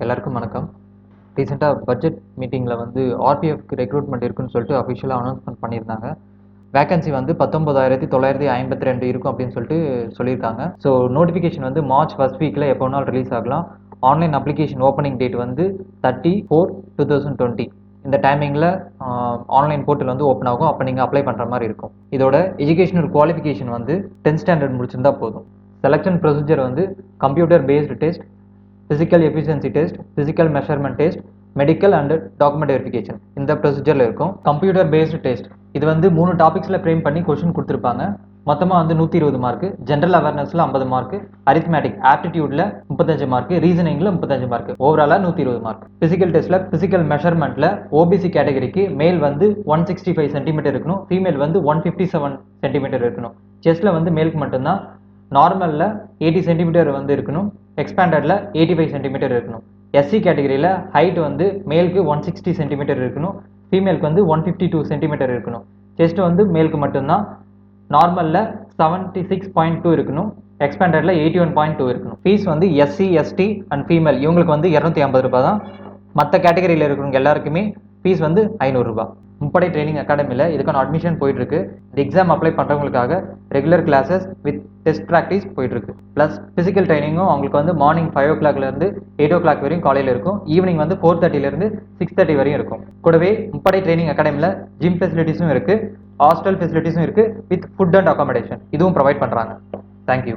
எல்லாருக்கும் வணக்கம். ரீசெண்டாக பட்ஜெட் மீட்டிங்கில் வந்து ஆர்பிஎஃப்க்கு ரெக்ரூட்மெண்ட் இருக்குன்னு சொல்லிட்டு அஃபிஷியலாக அனௌன்ஸ்மெண்ட் பண்ணியிருந்தாங்க. வேகன்சி வந்து பத்தொம்பதாயிரத்தி தொள்ளாயிரத்தி ஐம்பத்தி ரெண்டு இருக்கும் அப்படின்னு சொல்லிட்டு சொல்லியிருக்காங்க. ஸோ நோட்டிஃபிகேஷன் வந்து மார்ச் ஃபஸ்ட் வீக்கில் எப்போ வேணாலும் ரிலீஸ் ஆகலாம். ஆன்லைன் அப்ளிகேஷன் ஓப்பனிங் டேட் வந்து thirty four two thousand twenty இந்த டைமிங்கில் ஆன்லைன் போர்ட்டல் வந்து ஓப்பன் ஆகும். அப்போ நீங்கள் அப்ளை பண்ணுற மாதிரி இருக்கும். இதோட எஜுகேஷனல் குவாலிஃபிகேஷன் வந்து டென்த் ஸ்டாண்டர்ட் முடிச்சிருந்தா போதும். செலெக்ஷன் ப்ரொசீஜர் வந்து computer based test physical efficiency test physical measurement test medical and document verification இந்த ப்ரொசீஜரில் இருக்கும். கம்ப்யூட்டர் பேஸ்டு டெஸ்ட் இது வந்து மூணு டாபிக்ஸில் ஃப்ரேம் பண்ணி கொஷின் கொடுத்துருப்பாங்க. மொத்தமாக வந்து நூற்றி இருபது மார்க்கு ஜென்ரல் அவேர்னஸில் ஐம்பது மார்க்கு அரித்மேட்டிக் ஆப்டிடியூடில் முப்பத்தஞ்சு மார்க்கு ரீசனிங்கில் முப்பத்தஞ்சு மார்க் ஓவராலாக நூற்றி இருபது மார்க் ஃபிசிக்கல் டெஸ்ட்டில் ஃபிசிக்கல் மெஷர்மெண்ட்டில் ஓபிசி கேட்டகரிக்கு மேல் வந்து ஒன் சிக்ஸ்டி ஃபைவ் சென்டிமீட்டர் இருக்கணும். ஃபீமேல் வந்து ஒன் ஃபிஃப்டி செவன் சென்டிமீட்டர் இருக்கணும் செஸ்ட்டில் வந்து மேலுக்கு மட்டும்தான். நார்மலில் எயிட்டி சென்டிமீட்டர் வந்து இருக்கணும். எக்ஸ்பேண்டடில் எயிட்டி ஃபைவ் சென்டிமீட்டர் இருக்கணும் எஸ்சி கேட்டகரியில் ஹைட் வந்து மேலுக்கு ஒன் சிக்ஸ்டி சென்டிமீட்டர் இருக்கணும். ஃபீமேலுக்கு வந்து ஒன் ஃபிஃப்டி டூ சென்டிமீட்டர் இருக்கணும். செஸ்ட் வந்து மேலுக்கு மட்டும்தான். நார்மலில் செவன்ட்டி சிக்ஸ் பாயிண்ட் டூ இருக்கணும். எக்ஸ்பேண்டடில் எயிட்டி ஒன் பாயிண்ட் டூ இருக்கணும். ஃபீஸ் வந்து எஸ்சி எஸ்டி அண்ட் ஃபீமேல் இவங்களுக்கு வந்து இரநூத்தி ஐம்பது ரூபாய் தான் மற்ற கேட்டகரியில் இருக்கிறவங்க எல்லாருக்குமே ஃபீஸ் வந்து ஐநூறுரூபா முப்படை ட்ரைனிங் அகாடமியில் இதுக்கான அட்மிஷன் போயிட்டுருக்கு இந்த exam apply பண்ணுறவங்களுக்காக regular classes with test practice போயிட்டுருக்கு. ப்ளஸ் ஃபிசிக்கல் ட்ரைனிங்கும் அவங்களுக்கு வந்து மார்னிங் ஃபைவ் ஓ கிளாக்லேருந்து எயிட் ஓ கிளாக் வரையும் காலையில் இருக்கும். ஈவினிங் வந்து ஃபோர் தேர்ட்டிலேருந்து சிக்ஸ் தேர்ட்டி வரையும் இருக்கும். கூடவே முப்படை ட்ரைனிங் அகாடமியில் ஜிம் ஃபெசிலிட்டிஸும் இருக்குது ஹாஸ்டல் ஃபெசிலிட்டிஸும் இருக்குது வித் ஃபுட் அண்ட் அகாமடேஷன் இதுவும் ப்ரொவைட் பண்ணுறாங்க தேங்க்யூ